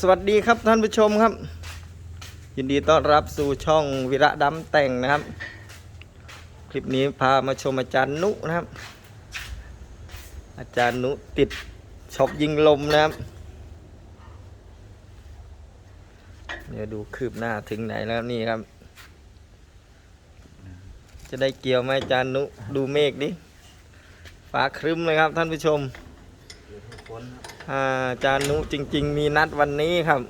สวัสดีครับท่านผู้ชมครับ ยินดีต้อนรับสู่ช่องวิระดำแต่งนะครับ คลิปนี้พามาชมอาจารย์นุนะครับ อาจารย์นุติดช็อปยิงลมนะครับ เดี๋ยวดูคืบหน้าถึงไหนแล้วนี่ครับ จะได้เกี่ยวไหมอาจารย์นุดูเมฆดิฟ้าครึ้มเลยครับท่านผู้ชมอา อาจารย์นุจริง ๆ มีนัดวันนี้ครับ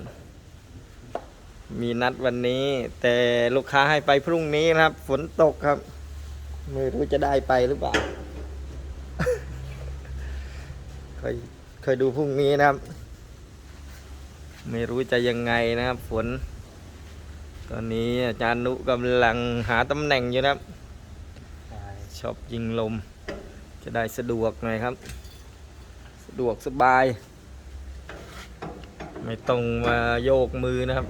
มีนัดวันนี้ แต่ลูกค้าให้ไปพรุ่งนี้นะครับ ฝนตกครับ ไม่รู้จะได้ไปหรือเปล่าเคยเคยดูพรุ่งนี้นะครับ ไม่รู้จะยังไงนะครับ ฝน ตอนนี้อาจารย์นุกำลังหาตำแหน่งอยู่นะครับชอบยิงลม จะได้สะดวกหน่อยครับ สะดวกสบาย ไม่ต้องมาโยกมือนะครับ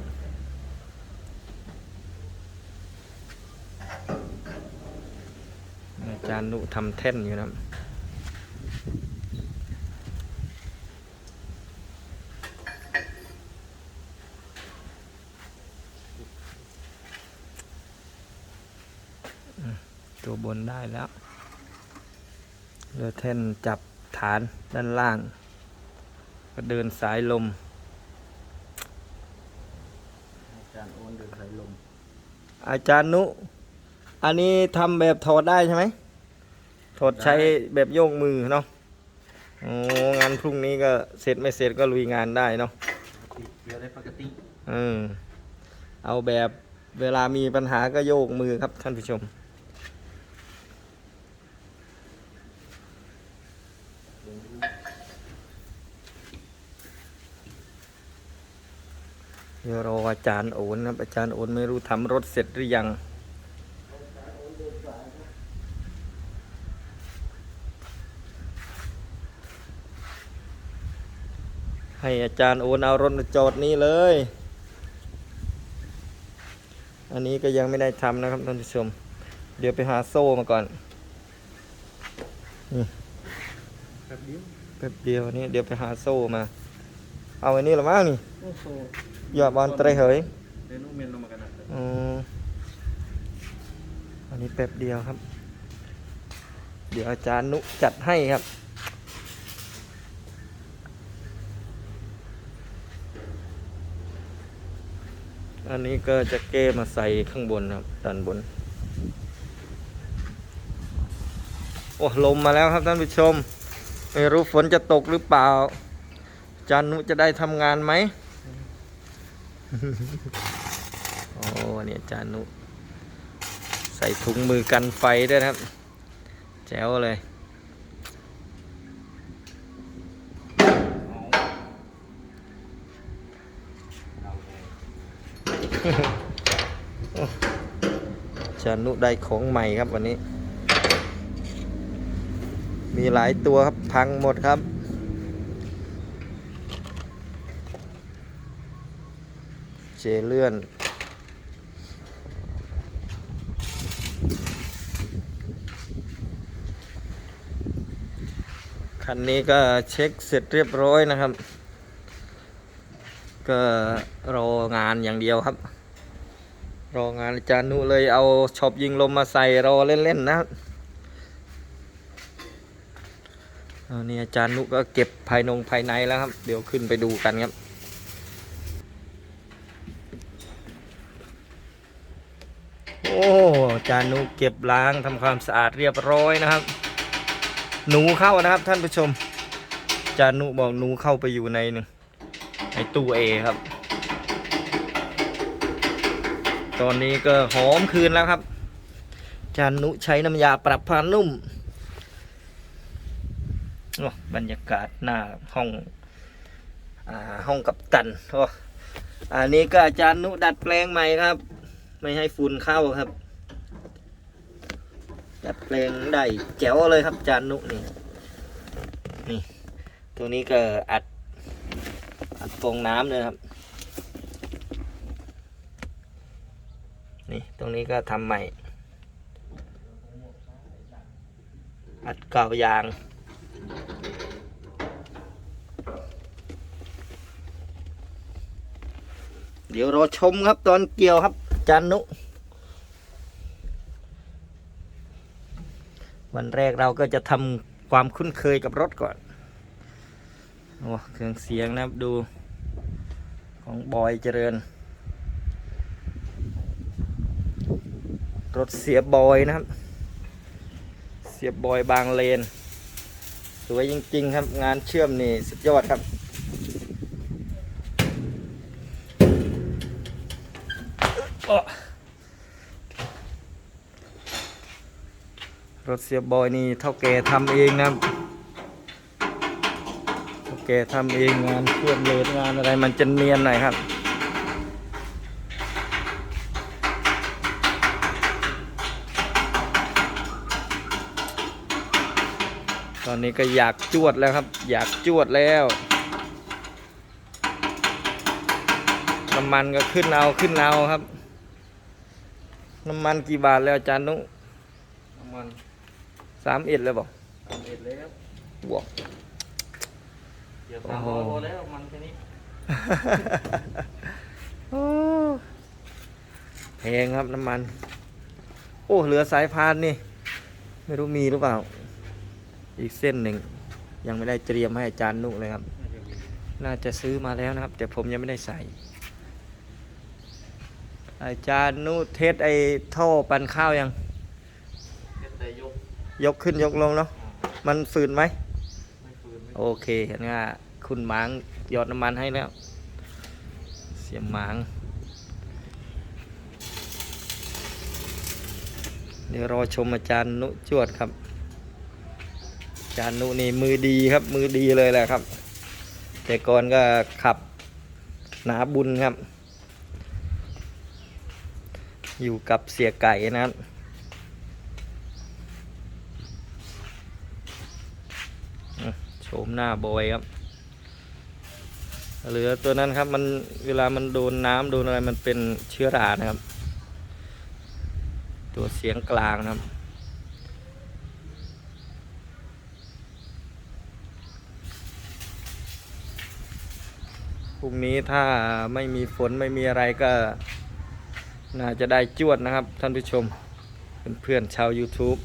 อาจารย์นุทำแท่นอยู่นะครับตัวบนได้แล้วเรือแท่นจับฐานด้านล่าง ก็เดินสายลม อาจารย์โอนเดินสายลมอาจารย์นุ อันนี้ทำแบบถอดได้ใช่ไหมถอดใช้แบบโยกมือเนาะโอ้งานพรุ่งนี้ก็เสร็จไม่เสร็จก็ลุยงานได้เนาะเดี๋ยวได้ปกติเออเอาแบบเวลามีปัญหาก็โยกมือครับท่านผู้ชม เดี๋ยวรออาจารย์โอนนะครับอาจารย์โอนไม่รู้ทำรถเสร็จหรือยังให้อาจารย์โอนเอารถจอดนี้เลย อันนี้ก็ยังไม่ได้ทำนะครับท่านผู้ชม เดี๋ยวไปหาโซ่มาก่อน นี่แป๊บเดียวแป๊บเดียวนี้เดี๋ยวไปหาโซ่มา เอาอันนี้หรือมั้งนี่โอ้โหหยอดบอลเตรเหยเดนูเมนลงมากันนะอืมอันนี้แป๊บเดียวครับ เดี๋ยวอาจารย์นุจัดให้ครับอันนี้ก็จะเก้มาใส่ข้างบนครับด้านบน โอ้ลมมาแล้วครับท่านผู้ชม ไม่รู้ฝนจะตกหรือเปล่าอา จานุจะได้ทำงานไหมโอ้เนี่ยจานุ ใส่ถุงมือกันไฟด้วยครับ แจ๋วเลยจานุได้ของใหม่ครับวันนี้ มีหลายตัวครับ พังหมดครับ เจเลื่อนคันนี้ก็เช็คเสร็จเรียบร้อยนะครับ ก็รองานอย่างเดียวครับ รองานอาจารย์นุเลยเอาช็อปยิงลมมาใส่รอเล่นๆนะครับเนี่อาจารย์นุก็เก็บภายนงภายในแล้วครับ เดี๋ยวขึ้นไปดูกันครับ โอ้จารย์นุเก็บล้างทำความสะอาดเรียบร้อยนะครับ หนูเข้านะครับท่านผู้ชม จานุบอกหนูเข้าไปอยู่ในในตู้เอครับ ตอนนี้ก็หอมคืนแล้วครับ จานุใช้น้ำยาปรับผ้านุ่มบรรยากาศหน้าห้องอห้องกับตันอ้อันนี้ก็อาจารย์นุดัดแปลงใหม่ครับ ไม่ให้ฝุ่นเข้าครับดัดแปลงได้แจ๋วเลยครับจารย์นุนี่นี่ ตัวนี้ก็อัด อัดฟองน้ำเลยครับ นี่ ตรงนี้ก็ทำใหม่ อัดกาวยางเดี๋ยวรอชมครับตอนเกี่ยวครับ จานนุ วันแรกเราก็จะทำความคุ้นเคยกับรถก่อน โอ้ เครื่องเสียงนะครับดูของบอยเจริญ รถเสียบอยนะครับ เสียบอยบางเลน สวยจริง ๆ ครับงานเชื่อมนี่สุดยอดครับ รถเสียบอยนี่เท่าแกทำเองนะเท่าแกทำเองงานเชื่อมเลนงานอะไรมันจะเนียนหน่อยครับตอนนี้ก็อยากจวดแล้วครับ อยากจวดแล้วน้ำมันก็ขึ้นเอาขึ้นเอาครับ น้ำมันกี่บาทแล้วอาจารย์นุน้ำมันสามเอ็ดเลยบอกสามเอ็ดแล้วบวกเดี๋ยวโอ้สามโหร้อยพอแล้วมันแค่นี้โอ้แพงครับน้ำมัน โอ้เหลือสายพานนี่ ไม่รู้มีหรือเปล่า อีกเส้นหนึ่ง ยังไม่ได้เตรียมให้อาจารย์นุเลยครับ น่าจะมีน่าจะซื้อมาแล้วนะครับ แต่ผมยังไม่ได้ใส่ อาจารย์นุเทสไอ้ท่อปั่นข้าวยังแค่แต่ยกยกขึ้นยกลงเนาะอ่ามันฝืนไหมไม่ฟืนไม่โอเคเห็นว่าคุณหมางหยอดน้ำมันให้แล้ว เสียหมาง เดี๋ยวรอชมอาจารย์นุจวดครับ อาจารย์นุนี่มือดีครับ มือดีเลยแหละครับ แต่ก่อนก็ขับหนาบุญครับ อยู่กับเสียไก่นะครับโฉมหน้าบอยครับเหลือตัวนั้นครับมันเวลามันโดนน้ำโดนอะไรมันเป็นเชื้อรานะครับ ตัวเสียงกลางนะครับพรุ่งนี้ถ้าไม่มีฝนไม่มีอะไรก็ น่าจะได้จวดนะครับ ท่านผู้ชมเพื่อนๆชาว YouTube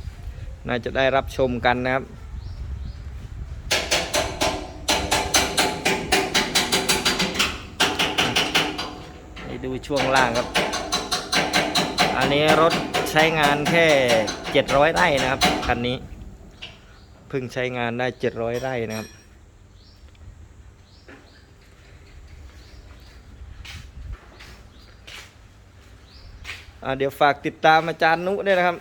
น่าจะได้รับชมกันนะครับนี่ดูช่วงล่างครับ อันนี้รถใช้งานแค่ 700 ไร่นะครับคันนี้เพิ่งใช้งานได้ 700 ไร่นะครับ เดี๋ยวฝากติดตามอาจารย์นุด้วยนะครับ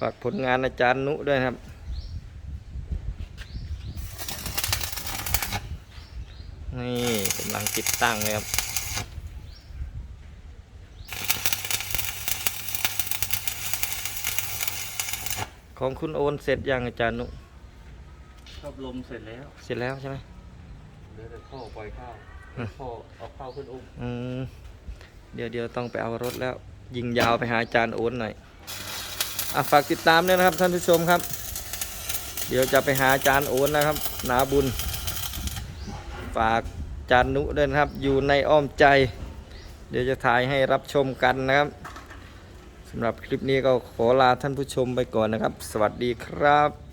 ฝากผลงานอาจารย์นุด้วยนะครับนี่กำลังติดตั้งเลยครับของคุณโอนเสร็จยังอาจารย์นุชอบลมเสร็จแล้ว เสร็จแล้วใช่ไหมเหลือแต่พ่อปล่อยข้าวอืม พ่อเอาข้าขึ้นอุ้มอืมเดี๋ยวเดี๋ยวต้องไปเอารถแล้ว ยิงยาวไปหาอาจารย์โอนหน่อยอะฝากติดตามด้วยนะครับท่านผู้ชมครับ เดี๋ยวจะไปหาอาจารย์โอนนะครับ นาบุญ ฝากจารย์นุด้วยนะครับ อยู่ในอ้อมใจ เดี๋ยวจะถ่ายให้รับชมกันนะครับสำหรับคลิปนี้ก็ขอลาท่านผู้ชมไปก่อนนะครับ สวัสดีครับ